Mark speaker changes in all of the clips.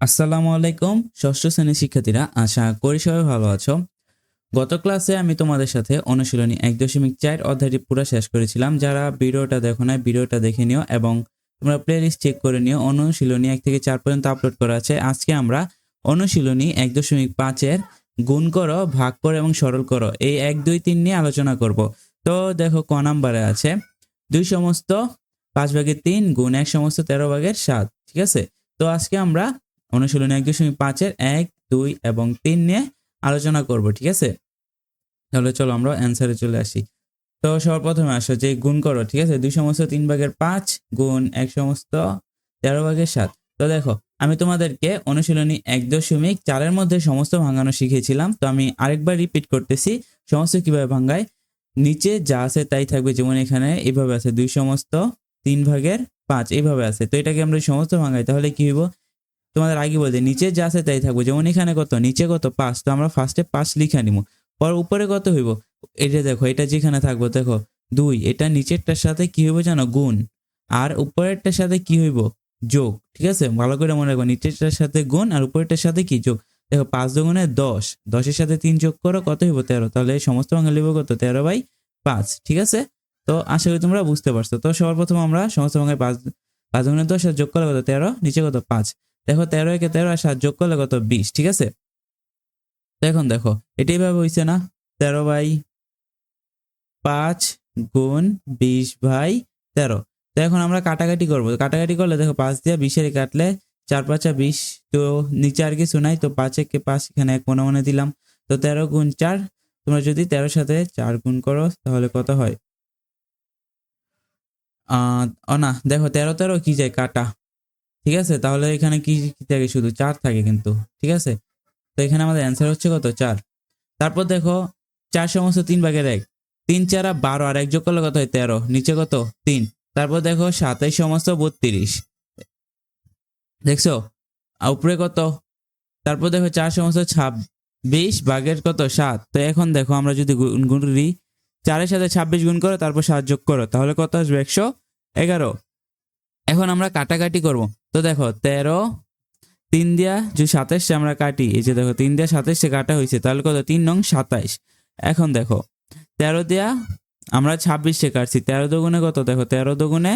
Speaker 1: আসসালামু আলাইকুম, ষষ্ঠ শ্রেণির শিক্ষার্থীরা, আশা করি সবাই ভালো আছো। গত ক্লাসে আমি তোমাদের সাথে অনুশীলনী এক দশমিক চার অধ্যায়টি পুরো শেষ করেছিলাম। যারা ভিডিওটা দেখো না ভিডিওটা দেখে নিও এবং তোমরা প্লে লিস্ট চেক করে নিও। অনুশীলনী এক থেকে চার পর্যন্ত আপলোড করা আছে। আজকে আমরা অনুশীলনী এক দশমিক পাঁচের গুণ করো, ভাগ করো এবং সরল করো। এই এক, দুই, তিন নিয়ে আলোচনা করব। তো দেখো ক নাম্বারে আছে, দুই সমস্ত পাঁচ ভাগের তিন গুণ এক সমস্ত তেরো ভাগের সাত, ঠিক আছে? তো আজকে আমরা অনুশীলনী এক দশমিক পাঁচের এক, দুই এবং তিন নিয়ে আলোচনা করব, ঠিক আছে? তাহলে চলো আমরা অ্যান্সারে চলে আসি। তো সবার প্রথমে আসো, যে গুণ করো, ঠিক আছে? দুই সমস্ত তিন ভাগের পাঁচ গুণ এক সমস্ত তেরো ভাগের সাত। তো দেখো, আমি তোমাদেরকে অনুশীলনী এক দশমিক চারের মধ্যে সমস্ত ভাঙানো শিখেছিলাম তো আমি আরেকবার রিপিট করতেছি, সমস্ত কীভাবে ভাঙায় নিচে যা আছে তাই থাকবে, যেমন এখানে এইভাবে আছে, দুই সমস্ত তিন ভাগের পাঁচ এইভাবে আছে। তো এটাকে আমরা সমস্ত ভাঙাই, তাহলে কি হইব? তোমাদের আগে বলতে নিচে যা আছে তাই থাকব। যেমন এখানে কত, নিচে কত, পাঁচ। তো আমরা ফার্স্টে পাঁচ লিখে নিব। পর উপরে কত হইব? এটা দেখো, এটা যেখানে থাকব, দেখো। দুই, এটা নিচেরটার সাথে কি হইব জানো? গুণ। আর উপরেরটার সাথে কি হইব? যোগ। ঠিক আছে? ভালো করে মনে রাখব নিচেরটার সাথে গুণ আর উপরেরটার সাথে কি? যোগ। দেখো, পাঁচ দুগুণে দশ। দশের সাথে তিন যোগ করো, কত হইব? তেরো। তাহলে সমস্ত ভাঙা লিখব কত? তেরো বাই পাঁচ। ঠিক আছে? তো আশা করি তোমরা বুঝতে পারছ। তো সবার প্রথম আমরা সমস্ত ভাঙায় পাঁচ পাঁচ দুগুণে দশ যোগ করলে কত? তেরো, নিচে কত? পাঁচ। দেখো তেরো একে তেরো, আর সাত যোগ করলে কত? বিশ, ঠিক আছে? তো এখন দেখো এটাই ভাবে হয়েছে না? তেরো বাই পাঁচ গুণ বিশ বাই তেরো। তো এখন আমরা কাটাকাটি করব। কাটাকাটি করলে দেখো পাঁচ দিয়ে বিশের কাটলে চার পাঁচা বিশ, তো নিচে আর কিছু নাই, তো পাঁচ একে পাঁচ এখানে এক মনে মনে দিলাম। তো তেরো গুণ চার, তোমরা যদি তেরোর সাথে চার গুণ করো, তাহলে কত হয়? ও না, দেখো, তেরো তেরো কি যায়? কাটা। ঠিক আছে? তাহলে এখানে কি থাকে? শুধু চার থাকে কিন্তু, ঠিক আছে? তো এখানে আমাদের অ্যান্সার হচ্ছে কত? চার। তারপর দেখো, চার সমস্ত তিন ভাগের এক। তিন চারা বারো, আর এক যোগ করলে কত হয়? তেরো। নিচে কত? তিন। তারপর দেখো সাতাইশ সমস্ত বত্রিশ। দেখছ? উপরে কত? তারপর দেখো, চার সমস্ত ছাব্বিশ ভাগের কত? সাত। তো এখন দেখো, আমরা যদি গুণ গুণ করি, চারের সাথে ছাব্বিশ গুণ করো, তারপর সাত যোগ করো, তাহলে কত আসবে? একশো এগারো। এখন আমরা কাটাকাটি করব। তো দেখো, তেরো, তিন দিয়া যে সাতাইশে আমরা কাটি, এই যে দেখো, তিন দিয়া সাতাইশে কাটা হয়েছে, তাহলে কত? তিন নং সাতাইশ এখন দেখো, তেরো দিয়া আমরা ছাব্বিশে কাটছি, তেরো দোগুণে কত? দেখো, তেরো দোগুণে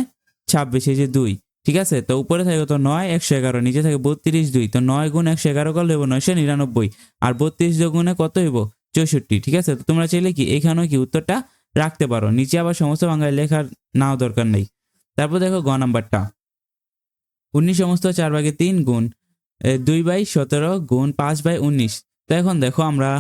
Speaker 1: ছাব্বিশ, এই যে দুই। ঠিক আছে? তো উপরে থাকে তো নয়, একশো এগারো, নিচে থাকে বত্রিশ দুই। তো নয় গুণ একশো এগারো করলে হইব নয়শো নিরানব্বই। আর বত্রিশ দুগুণে কত হইব? চৌষট্টি। ঠিক আছে? তো তোমরা চাইলে কি, এখানেও কি উত্তরটা রাখতে পারো। নিচে আবার সমস্ত বাংলায় লেখার নাও দরকার নেই। তারপর দেখো গ নাম্বারটা। উনিশ সমস্ত চার ভাগে তিন গুণ দুই বাই সতেরো গুণ পাঁচ বাই উনিশ। তো এখন দেখো আমরা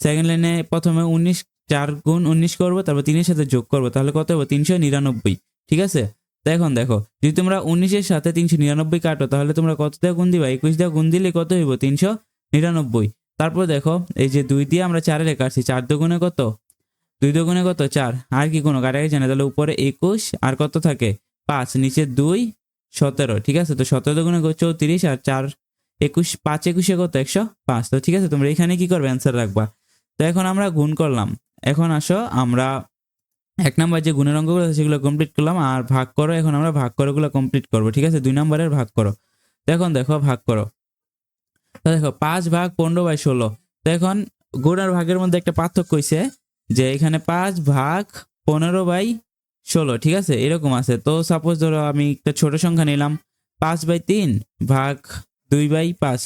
Speaker 1: সেকেন্ড লাইনে প্রথমে উনিশ, চার গুণ উনিশ করব, তারপর তিনের সাথে যোগ করব, তাহলে কত হবে? তিনশো নিরানব্বই, ঠিক আছে? তো এখন দেখো, যদি তোমরা উনিশের সাথে তিনশো নিরানব্বই কাটো, তাহলে তোমরা কত দিয়ে গুণ দিবা? একুশ দিয়ে গুণ দিলে কত হইব? তিনশো নিরানব্বই। তারপর দেখো, এই যে দুই দিয়ে আমরা চারে কাটছি চার দুগুণে কত? দুই দুগুণে কত? চার। আর কি কোনো কাটাকাটি জানে, তাহলে উপরে একুশ আর কত থাকে? পাঁচ, নিচে দুই, সতেরো, ঠিক আছে? তো সতেরো দুগুণে চৌত্রিশ আর চার একুশ, পাঁচ একুশে কত? একশো পাঁচ। তো ঠিক আছে, তোমরা এখানে কি করবে? অ্যান্সার রাখবা। তো এখন আমরা গুণ করলাম। এখন আসো, আমরা এক নাম্বার যে গুণের অঙ্কগুলো আছে সেগুলো কমপ্লিট করলাম আর ভাগ করো। এখন আমরা ভাগ করোগুলো কমপ্লিট করব, ঠিক আছে? দুই নম্বরের ভাগ করো। তো এখন দেখো, ভাগ করো। তো দেখো, পাঁচ ভাগ পনেরো বাই ষোলো। তো এখন গুণ আর ভাগের মধ্যে একটা পার্থক্য হয়েছে যে এখানে পাঁচ ভাগ পনেরো বাই ষোলো, ঠিক আছে? এরকম আছে। তো সাপোজ ধরো আমি একটা ছোট সংখ্যা নিলাম। পাঁচ বাই তিন ভাগ দুই বাই পাঁচ।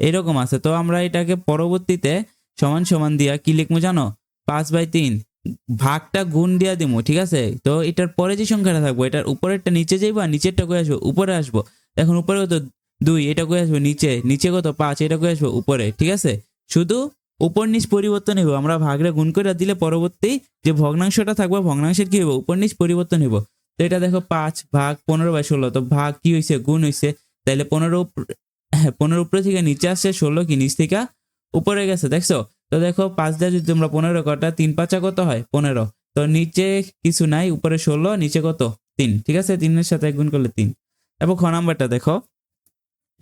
Speaker 1: এরকম আছে। তো আমরা এটাকে পরবর্তীতে সমান সমান দিয়া কি লিখব জানো? পাঁচ বাই তিন। ভাগটা গুণ দিয়া দিমু, ঠিক আছে? তো এটার পরে যে সংখ্যাটা থাকব, এটার উপরেরটা নিচে যাইবো আর নিচেরটা কয়ে আসব? উপরে আসব। এখন উপরে কত? দুই, এটা কয়ে আসব? নিচে। নিচে কত? পাঁচ, এটা কয়ে আসব? উপরে, ঠিক আছে? শুধু উপর নিচ পরিবর্তন হইব। আমরা ভাগরে গুণ করে দিলে পরবর্তী যে ভগ্নাংশটা থাকবে, ভগ্নাংশের কি হইব? উপর নিচ পরিবর্তন হইব। তো এটা দেখো, পাঁচ ভাগ পনেরো বাই ষোলো। তো ভাগ কি হয়েছে গুণ হয়েছে তাইলে পনেরো হ্যাঁ পনেরো উপরে থেকে নিচে আসছে, ষোলো কি নিচ থেকে উপরে গেছে, দেখছ? তো দেখো, পাঁচ দিয়ে যদি তোমরা পনেরো কটা, তিন পাঁচা কত হয়? পনেরো। তো নিচে কিছু নাই, উপরে ষোলো, নিচে কত? তিন। ঠিক আছে? তিনের সাথে গুণ করলে তিন। তারপর খ নাম্বারটা দেখো।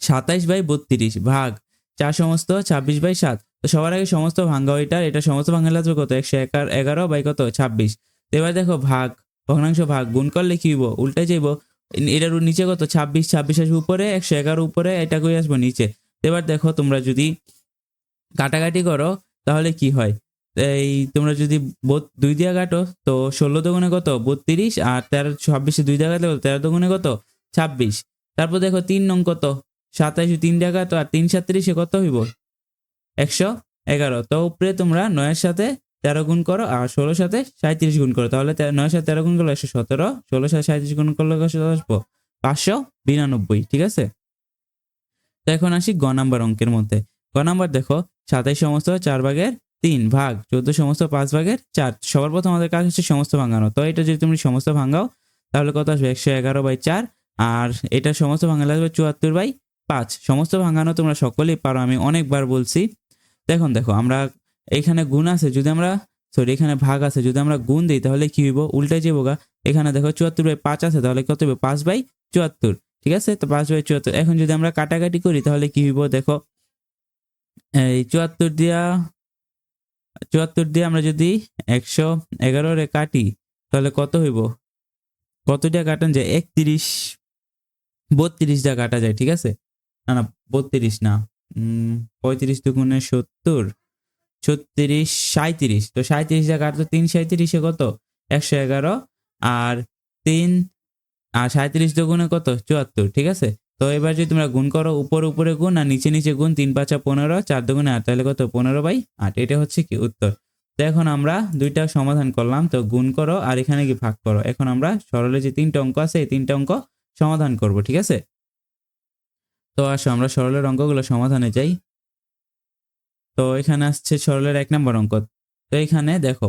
Speaker 1: সাতাইশ বাই বত্রিশ ভাগ চার সমস্ত ছাব্বিশ বাই সাত। তো সবার আগে সমস্ত ভাঙ্গা ওইটার এটা সমস্ত ভাঙ্গা লাগবে কত? একশো এগারো বাই কত? ছাব্বিশ। তো এবার দেখো ভাগ, ভগ্নাংশ ভাগ, গুণ করলে কি হইব? উল্টে যাইব। এটার নিচে কত? ছাব্বিশ ছাব্বিশ আসবে উপরে, একশো এগারো উপরে, এটা করে আসব? নিচে। এবার দেখো তোমরা যদি কাটাকাটি করো, তাহলে কি হয়? এই তোমরা যদি দুই দিয়া কাটো, তো ষোলো দোগুণে কত? বত্রিশ, আর তেরো, ছাব্বিশে দুই দিয়া কাটলে কত? তেরো দোগুণে কত? ছাব্বিশ। তারপর দেখো তিন নং কত? সাতাইশে তিন দিয়া কাটো, আর তিন সাতত্রিশে কত হইব? একশো এগারো। তো উপরে তোমরা নয়ের সাথে তেরো গুণ করো আর ষোলোর সাথে সাঁত্রিশ গুণ করো। তাহলে নয়ের সাথে তেরো গুণ করলে একশো সতেরো, ষোলোর সাথে সাঁত্রিশ গুণ করলে আসব পাঁচশো বিরানব্বই, ঠিক আছে? তো এখন আসি গ নাম্বার অঙ্কের মধ্যে। গ নাম্বার দেখো, সাতাইশ সমস্ত চার ভাগের তিন ভাগ, চোদ্দ সমস্ত পাঁচ ভাগের চার। সবার প্রথম আমাদের কাজ হচ্ছে সমস্ত ভাঙানো। তো এটা যদি তুমি সমস্ত ভাঙাও, তাহলে কত আসবে? একশো এগারো বাই চার। আর এটা সমস্ত ভাঙালে আসবে চুয়াত্তর বাই পাঁচ। সমস্ত ভাঙানো তোমরা সকলেই পারো, আমি অনেকবার বলছি। দেখুন দেখো আমরা এখানে গুণ আছে, যদি আমরা সরি এখানে ভাগ আছে, যদি আমরা গুণ দিই, তাহলে কি হইব? উল্টাই যাব গা। এখানে দেখো চুয়াত্তর বাই পাঁচ আছে, তাহলে কত হবে পাঁচ বাই চুয়াত্তর, ঠিক আছে? তো পাঁচ বাই চুয়াত্তর। এখন যদি আমরা কাটাকাটি করি, তাহলে কি হইব? দেখো, এই চুয়াত্তর দিয়া, চুয়াত্তর দিয়ে আমরা যদি একশো এগারো রে কাটি, তাহলে কত হইব? কতটা কাটান যায়? একত্রিশ বত্রিশটা কাটা যায়, ঠিক আছে? না না, বত্রিশ না। পঁয়ত্রিশ দুগুণে সত্তর, ছত্রিশ সাঁত্রিশ তো সাঁত্রিশটা তো তিন সাঁত্রিশে কত? একশো এগারো। আর তিন, আর সাঁত্রিশ দুগুণে কত? চুয়াত্তর, ঠিক আছে? তো এবার যদি তোমরা গুণ করো, উপরে উপরে গুণ আর নিচে নিচে গুণ, তিন পাঁচা পনেরো, চার দুগুণে আট, তাহলে কত? পনেরো বাই আট। এটা হচ্ছে কি উত্তর? তো এখন আমরা দুইটা সমাধান করলাম। তো গুণ করো আর এখানে কি ভাগ করো? এখন আমরা সরলে যে তিনটা অঙ্ক আছে, এই তিনটা অঙ্ক সমাধান করব, ঠিক আছে? তো আসো, আমরা সরলের অঙ্কগুলো সমাধানে যাই। তো এখানে আসছে সরলের এক নম্বর অঙ্ক। তো এখানে দেখো,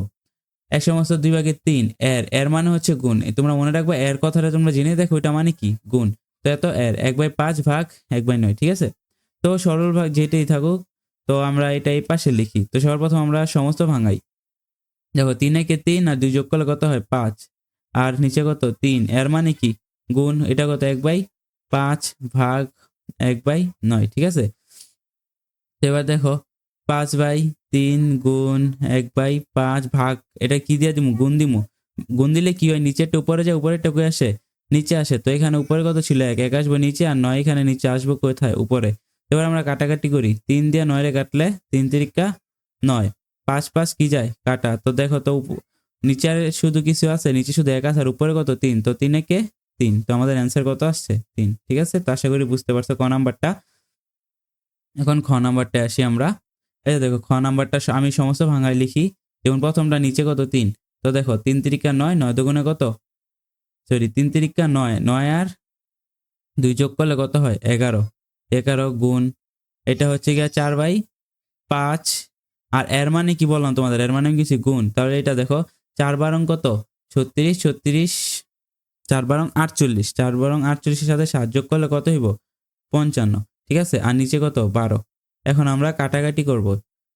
Speaker 1: এক সমস্ত দুই ভাগের তিন, এর এর মানে হচ্ছে গুণ। তোমরা মনে রাখবে, এর কথাটা তোমরা জেনে দেখো, এটা মানে কি? গুণ। তো এত এর, এক বাই পাঁচ ভাগ, এক বাই নয়, ঠিক আছে? তো সরল ভাগ যেটাই থাকুক, তো আমরা এটা এই পাশে লিখি। তো সর্বপ্রথম আমরা সমস্ত ভাঙাই। দেখো, তিন একে তিন আর দুই যোগ করলে কত হয়? পাঁচ। আর নিচে কত? তিন। এর মানে কি? গুণ, এটা কত? এক বাই পাঁচ ভাগ এক বাই নয়, ঠিক আছে? এবার দেখো, পাঁচ বাই তিন গুণ এক বাই পাঁচ ভাগ, এটা কি দিয়ে দিমু? গুণ দিমু। গুণ দিলে কি হয়? নিচেরটা উপরে যায়, উপরেরটা কই আসে? নিচে আসে। তো এখানে উপরে কত ছিল? এক এক আসব নিচে আর নয় এখানে নিচে আসব কোথায়? উপরে। এবার আমরা কাটাকাটি করি। তিন দিয়ে নয় রে কাটলে তিন তিরিকা নয়। পাঁচ পাঁচ কি যায়? কাটা। তো দেখো, তো নিচে শুধু কিছু আছে, নিচে শুধু এক আছে, আর উপরে কত? তিন। তো তিনে কে তিন। তো আমাদের অ্যান্সার কত আসছে? তিন। ঠিক আছে? তো আশা করি বুঝতে পারছ ক নাম্বারটা। এখন খ নাম্বারটা আসি আমরা। এই দেখো, খ নাম্বারটা আমি সমস্ত ভাঙায় লিখি। যেমন প্রথমটা নিচে কত? তিন। তো দেখো, তিন তিরিকা নয় নয় দুগুণে কত? সরি, তিন তিরিকা নয় নয় আর দুই যোগ করলে কত হয়? এগারো। এগারো গুণ, এটা হচ্ছে গিয়া চার বাই পাঁচ। আর এর মানে কি বললাম তোমাদের? এর মানে কিছু গুণ। তাহলে এটা দেখো, চার বারং কত? ছত্রিশ ছত্রিশ চার বারং আটচল্লিশ, চার বারং আটচল্লিশের সাথে সাত যোগ করলে কত হইব? পঞ্চান্ন, ঠিক আছে? আর নিচে কত? বারো। এখন আমরা কাটাকাটি করব।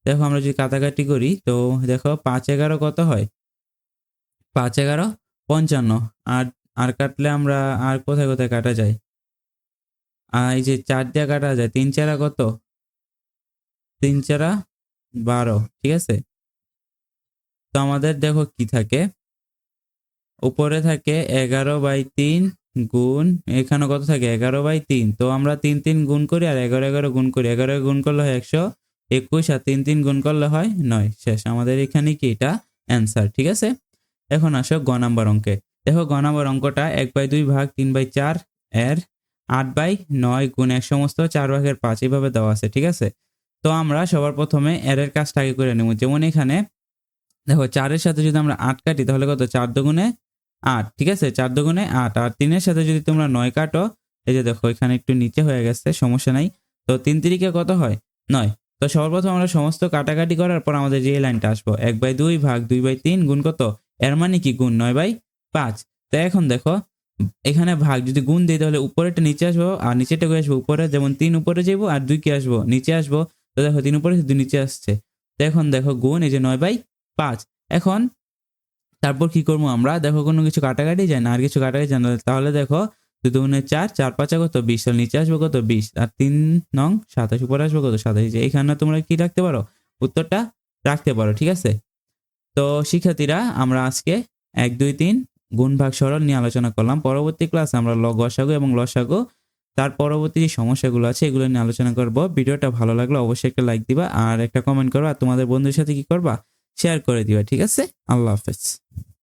Speaker 1: দেখো আমরা যদি কাটাকাটি করি, তো দেখো পাঁচ এগারো কত হয়? পাঁচ এগারো, পঞ্চান্ন। আর আর কাটলে আমরা আর কোথায় কোথায় কাটা যায়? আর এই যে চার দিয়ে কাটা যায়, তিন চারা কত? তিন চারা বারো, ঠিক আছে? তো আমাদের দেখো কি থাকে? উপরে থাকে এগারো বাই তিন গুণ, এখানে কত থাকে? এগারো বাই তিন। তো আমরা তিন তিন গুণ করি আর এগারো এগারো গুণ করি। এগারো গুণ করলে হয় একশো একুশ আর তিন তিন গুণ করলে হয় নয়। শেষ। আমাদের এখানে কি এটা? অ্যান্সার। ঠিক আছে? এখন আসো গ নাম্বার অঙ্কে। দেখো গ নাম্বার অঙ্কটা এক বাই দুই ভাগ তিন বাই চার এর আট বাই নয় গুণ এক সমস্ত চার ভাগের পাঁচ এইভাবে দেওয়া আছে। ঠিক আছে? তো আমরা সবার প্রথমে এরের কাজটা আগে করে নেব। যেমন এখানে দেখো চারের সাথে যদি আমরা আট কাটি তাহলে কত? চার দুগুণে আট, ঠিক আছে? চার দুগুণে আট। আর তিনের সাথে যদি তোমরা নয় কাটো, এই যে দেখো, এখানে একটু নিচে হয়ে গেছে, সমস্যা নাই। তো তিন তিরিকে কত হয়? নয়। তো সর্বপ্রথম আমরা সমস্ত কাটাকাটি করার পর আমাদের যে লাইনটা আসব, এক বাই দুই ভাগ দুই বাই তিন গুণ কত? এর মানে কি গুণ? নয় বাই পাঁচ। তো এখন দেখো, এখানে ভাগ যদি গুণ দিই, তাহলে উপরেটা নিচে আসব, আর নিচেটা করে আসব উপরে। যেমন তিন উপরে যাব আর দুই কি আসব, নিচে আসব। তো দেখো, তিন উপরে, দুই নিচে আসছে। তো এখন দেখো, গুণ এই যে নয় বাই পাঁচ। এখন তারপর কি করব আমরা? দেখো, কোনো কিছু কাটাকাটি যায় না, আর কিছু কাটাকাটি যায় না। তাহলে দেখো দুই দুগুণে চার চার পাঁচা কত? বিশ। তাহলে নিচে আসব কত? বিশ। আর তিন নং, সাতাশ, উপরে আসব কত? সাতাশ। এখানে তোমরা কি রাখতে পারো? উত্তরটা রাখতে পারো, ঠিক আছে? তো শিক্ষার্থীরা, আমরা আজকে এক, দুই, তিন গুণ, ভাগ, সরল নিয়ে আলোচনা করলাম। পরবর্তী ক্লাসে আমরা ল গসাগু এবং লসাগু তার পরবর্তী যে সমস্যাগুলো আছে, এগুলো নিয়ে আলোচনা করব। ভিডিওটা ভালো লাগলে অবশ্যই একটা লাইক দিবা, আর একটা কমেন্ট করবা। আর তোমাদের বন্ধুর সাথে কি করবা? শেয়ার করে দিবা ঠিক আছে? আল্লাহ হাফেজ।